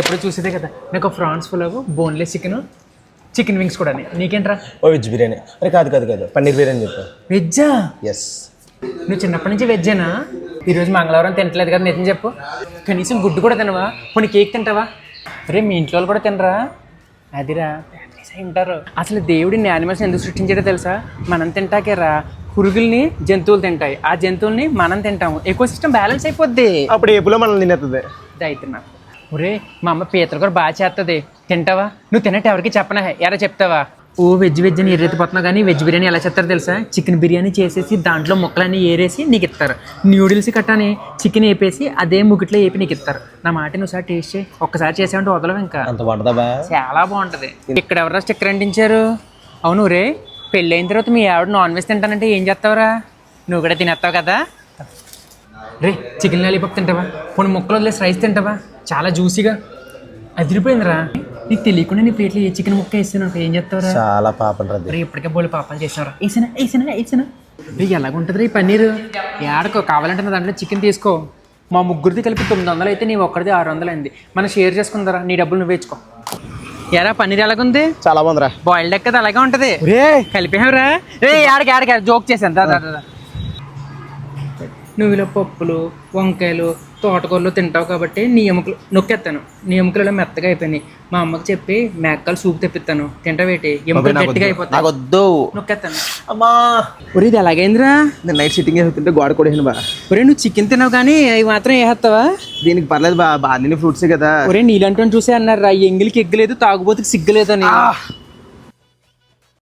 ఎప్పుడు చూసేదే కదా. నాకు prawns pulao boneless chicken chicken wings కూడా నీకేంట్రా? ఓ వెజ్ బిర్యానీ. అరే కాదు కాదు కాదు. పన్నీర్ బిర్యానీ చెప్పా. వెజ్జా? ఎస్ నువ్వు చిన్నప్పటి నుంచి వెజ్జేనా? ఈరోజు మంగళవారం తినట్లేదు కదా నిజం చెప్పు. కనీసం గుడ్డు కూడా తినవా? కొన్ని కేక్ తింటావా? అరే మీ ఇంట్లో వాళ్ళు కూడా తినరా? అదిరా ఉంటారు. అసలు దేవుడిని యానిమల్స్ ఎందుకు సృష్టించాడో తెలుసా? మనం తింటాకే రా పురుగుల్ని జంతువులు తింటాయి. ఆ జంతువుల్ని మనం తింటాము. ఎక్కువ సిస్టమ్ బ్యాలెన్స్ అయిపోద్ది. అప్పుడు ఏపులో మనల్ని తినేస్తుంది అయితే నాకు. ఒరే మా అమ్మ పీతలు కూడా బాగా చేస్తుంది తింటావా? నువ్వు తినట్టు ఎవరికి చెప్పనా ఎరా చెప్తావా? ఓ వెజ్ వెజ్ అని ఎర్రెత్తిపోతున్నావు కానీ వెజ్ బిర్యానీ ఎలా చేస్తారో తెలుసా? చికెన్ బిర్యానీ చేసేసి దాంట్లో ముక్కలన్నీ ఏరేసి నీకు ఇస్తారు. న్యూడిల్స్ కట్టాని చికెన్ వేపేసి అదే ముగిట్లో వేపి నీకు ఇస్తారు. నా మాట నువ్వు సార్ టేస్ట్ చేయి. ఒక్కసారి చేసామంటే వదలవు ఇంకా. అంత వంటదా బా? చాలా బాగుంటుంది. ఇక్కడ ఎవరా స్టిక్కర్ అంటించారు? అవును రే పెళ్ళి అయిన తర్వాత మీ ఆవిడ నాన్ వెజ్ తింటానంటే ఏం చేస్తావురా? నువ్వు కూడా తినేస్తావు కదా? రే చికెన్ లాలీపాప్ తింటావా? కొన్ని ముక్కలు వదిలేసి రైస్ తింటావా? చాలా జ్యూసీగా అదిరిపోయిందిరా. నీకు తెలియకుండా నీ ప్లేట్లో ఏ చికెన్ ముక్క వేసాను ఏం చేస్తావురా? చాలా పాపం రే ఇప్పటికే బోళ్ళు పాపాలు చేసావురా. వేసినా వేసినా వేసినా? రే ఎలాగుంటుంది ఈ పన్నీరు? ఏడకో కావాలంటే నా దాంట్లో చికెన్ తీసుకో. మా ముగ్గురిది కలిపి తొమ్మిది వందలు అయితే నీ ఒక్కడిది ఆరు వందలు అయింది మనం షేర్ చేసుకుందారా నీ డబ్బులు నువ్వు వేసుకో. ఎరా పన్నీర్ ఎలాగుంది? చాలా బాగుందిరా. బాయిల్డ్ ఎక్కది అలాగే ఉంటది. కలిపేవరా రే ఆడికి ఆడికి జోక్ చేశాను. దా, దా. నువ్వు ఇలా పప్పులు వంకాయలు తోటకూరలు తింటావు కాబట్టి నీ ఎముకలు నొక్కేస్తాను నీ ఎముకలు ఇలా మెత్తగా అయిపోయినాయి. మా అమ్మకి చెప్పి మేకలు సూప్ తెప్పిస్తాను. తింటావేటి ఎముకలు గట్టిగా అయిపోతాయి. వద్దు. నొక్కేస్తాను అమ్మా! ఒరే ఇది ఎలాగైందిరా? నేను నైట్ సిట్టింగ్ చేస్తుంటే గోడ కొడేసాను బా ఒరే నువ్వు చికెన్ తినవు కానీ అవి మాత్రం వేసేస్తావా దీనికి పర్లేదు బా. బాగా ఫ్రూట్సే కదా. ఒరే నీలంటూ చూసే అన్నారు? రా ఎంగిలికి ఎగ్గలేదు తాగుబోతుకి సిగ్గులేదు అని